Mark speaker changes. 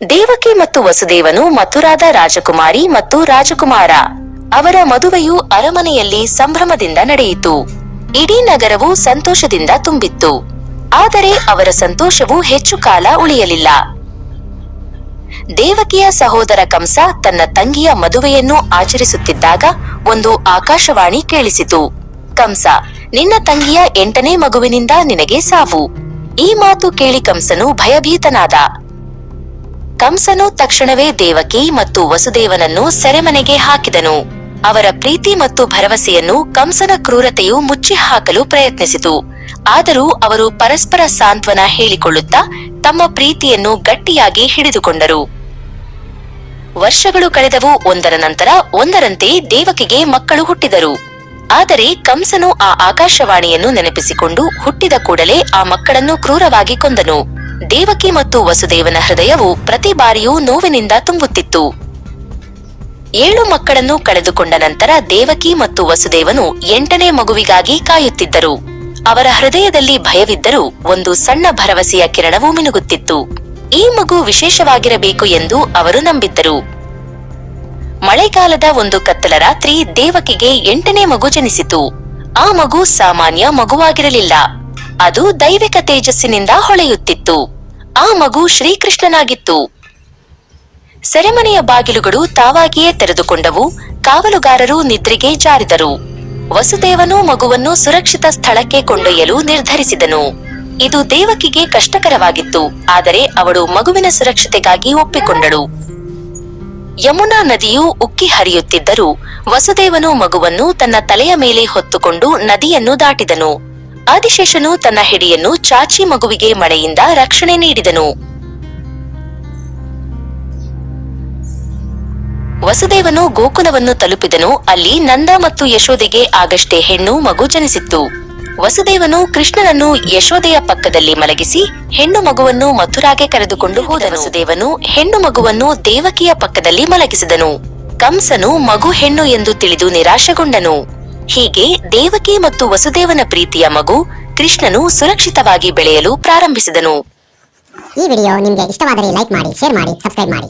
Speaker 1: ದೇವಕಿ ಮತ್ತು ವಸುದೇವನು ಮಥುರಾದ ರಾಜಕುಮಾರಿ ಮತ್ತು ರಾಜಕುಮಾರ. ಅವರ ಮದುವೆಯು ಅರಮನೆಯಲ್ಲಿ ಸಂಭ್ರಮದಿಂದ ನಡೆಯಿತು. ಇಡೀ ನಗರವು ಸಂತೋಷದಿಂದ ತುಂಬಿತ್ತು. ಆದರೆ ಅವರ ಸಂತೋಷವು ಹೆಚ್ಚು ಕಾಲ ಉಳಿಯಲಿಲ್ಲ. ದೇವಕಿಯ ಸಹೋದರ ಕಂಸ ತನ್ನ ತಂಗಿಯ ಮದುವೆಯನ್ನು ಆಚರಿಸುತ್ತಿದ್ದಾಗ ಒಂದು ಆಕಾಶವಾಣಿ ಕೇಳಿಸಿತು. ಕಂಸ, ನಿನ್ನ ತಂಗಿಯ ಎಂಟನೇ ಮಗುವಿನಿಂದ ನಿನಗೆ ಸಾವು. ಈ ಮಾತು ಕೇಳಿ ಕಂಸನು ಭಯಭೀತನಾದ. ಕಂಸನು ತಕ್ಷಣವೇ ದೇವಕಿ ಮತ್ತು ವಸುದೇವನನ್ನು ಸೆರೆಮನೆಗೆ ಹಾಕಿದನು. ಅವರ ಪ್ರೀತಿ ಮತ್ತು ಭರವಸೆಯನ್ನು ಕಂಸನ ಕ್ರೂರತೆಯು ಮುಚ್ಚಿ ಹಾಕಲು ಪ್ರಯತ್ನಿಸಿತು. ಆದರೂ ಅವರು ಪರಸ್ಪರ ಸಾಂತ್ವನ ಹೇಳಿಕೊಳ್ಳುತ್ತಾ ತಮ್ಮ ಪ್ರೀತಿಯನ್ನು ಗಟ್ಟಿಯಾಗಿ ಹಿಡಿದುಕೊಂಡರು. ವರ್ಷಗಳು ಕಳೆದವು ಒಂದರ ನಂತರ ಒಂದರಂತೆ ದೇವಕಿಗೆ ಮಕ್ಕಳು ಹುಟ್ಟಿದರು. ಆದರೆ ಕಂಸನು ಆ ಆಕಾಶವಾಣಿಯನ್ನು ನೆನಪಿಸಿಕೊಂಡು ಹುಟ್ಟಿದ ಕೂಡಲೇ ಆ ಮಕ್ಕಳನ್ನು ಕ್ರೂರವಾಗಿ ಕೊಂದನು. ದೇವಕಿ ಮತ್ತು ವಸುದೇವನ ಹೃದಯವು ಪ್ರತಿ ಬಾರಿಯೂ ನೋವಿನಿಂದ ತುಂಬುತ್ತಿತ್ತು. ಏಳು ಮಕ್ಕಳನ್ನು ಕಳೆದುಕೊಂಡ ನಂತರ ದೇವಕಿ ಮತ್ತು ವಸುದೇವನು ಎಂಟನೇ ಮಗುವಿಗಾಗಿ ಕಾಯುತ್ತಿದ್ದರು. ಅವರ ಹೃದಯದಲ್ಲಿ ಭಯವಿದ್ದರೂ ಒಂದು ಸಣ್ಣ ಭರವಸೆಯ ಕಿರಣವೂ ಮಿನುಗುತ್ತಿತ್ತು. ಈ ಮಗು ವಿಶೇಷವಾಗಿರಬೇಕು ಎಂದು ಅವರು ನಂಬಿದ್ದರು. ಮಳೆಗಾಲದ ಒಂದು ಕತ್ತಲ ರಾತ್ರಿ ದೇವಕಿಗೆ ಎಂಟನೇ ಮಗು ಜನಿಸಿತು. ಆ ಮಗು ಸಾಮಾನ್ಯ ಮಗುವಾಗಿರಲಿಲ್ಲ. ಅದು ದೈವಿಕ ತೇಜಸ್ಸಿನಿಂದ ಹೊಳೆಯುತ್ತಿತ್ತು. ಆ ಮಗು ಶ್ರೀಕೃಷ್ಣನಾಗಿತ್ತು. ಸೆರೆಮನೆಯ ಬಾಗಿಲುಗಳು ತಾವಾಗಿಯೇ ತೆರೆದುಕೊಂಡವು. ಕಾವಲುಗಾರರು ನಿದ್ರೆಗೆ ಜಾರಿದರು. ವಸುದೇವನು ಮಗುವನ್ನು ಸುರಕ್ಷಿತ ಸ್ಥಳಕ್ಕೆ ಕೊಂಡೊಯ್ಯಲು ನಿರ್ಧರಿಸಿದನು. ಇದು ದೇವಕಿಗೆ ಕಷ್ಟಕರವಾಗಿತ್ತು. ಆದರೆ ಅವಳು ಮಗುವಿನ ಸುರಕ್ಷತೆಗಾಗಿ ಒಪ್ಪಿಕೊಂಡಳು. ಯಮುನಾ ನದಿಯು ಉಕ್ಕಿ ಹರಿಯುತ್ತಿದ್ದರೂ ವಸುದೇವನು ಮಗುವನ್ನು ತನ್ನ ತಲೆಯ ಮೇಲೆ ಹೊತ್ತುಕೊಂಡು ನದಿಯನ್ನು ದಾಟಿದನು. ಆದಿಶೇಷನು ತನ್ನ ಹಿಡಿಯನ್ನು ಚಾಚಿ ಮಗುವಿಗೆ ಮಳೆಯಿಂದ ರಕ್ಷಣೆ ನೀಡಿದನು. ವಸುದೇವನು ಗೋಕುಲವನ್ನು ತಲುಪಿದನು. ಅಲ್ಲಿ ನಂದ ಮತ್ತು ಯಶೋದೆಗೆ ಆಗಷ್ಟೇ ಹೆಣ್ಣು ಮಗು ಜನಿಸಿತ್ತು. ವಸುದೇವನು ಕೃಷ್ಣನನ್ನು ಯಶೋದೆಯ ಪಕ್ಕದಲ್ಲಿ ಮಲಗಿಸಿ ಹೆಣ್ಣು ಮಗುವನ್ನು ಮಥುರಾಗೆ ಕರೆದುಕೊಂಡು ಹೋದ ವಸುದೇವನು ಹೆಣ್ಣು ಮಗುವನ್ನು ದೇವಕಿಯ ಪಕ್ಕದಲ್ಲಿ ಮಲಗಿಸಿದನು. ಕಂಸನು ಮಗು ಹೆಣ್ಣು ಎಂದು ತಿಳಿದು ನಿರಾಶೆಗೊಂಡನು. ಹೀಗೆ ದೇವಕಿ ಮತ್ತು ವಸುದೇವನ ಪ್ರೀತಿಯ ಮಗು ಕೃಷ್ಣನು ಸುರಕ್ಷಿತವಾಗಿ ಬೆಳೆಯಲು ಪ್ರಾರಂಭಿಸಿದನು.
Speaker 2: ಈ ವಿಡಿಯೋ ನಿಮಗೆ ಇಷ್ಟವಾದರೆ ಲೈಕ್ ಮಾಡಿ ಶೇರ್ ಮಾಡಿ ಸಬ್ಸ್ಕ್ರೈಬ್ ಮಾಡಿ.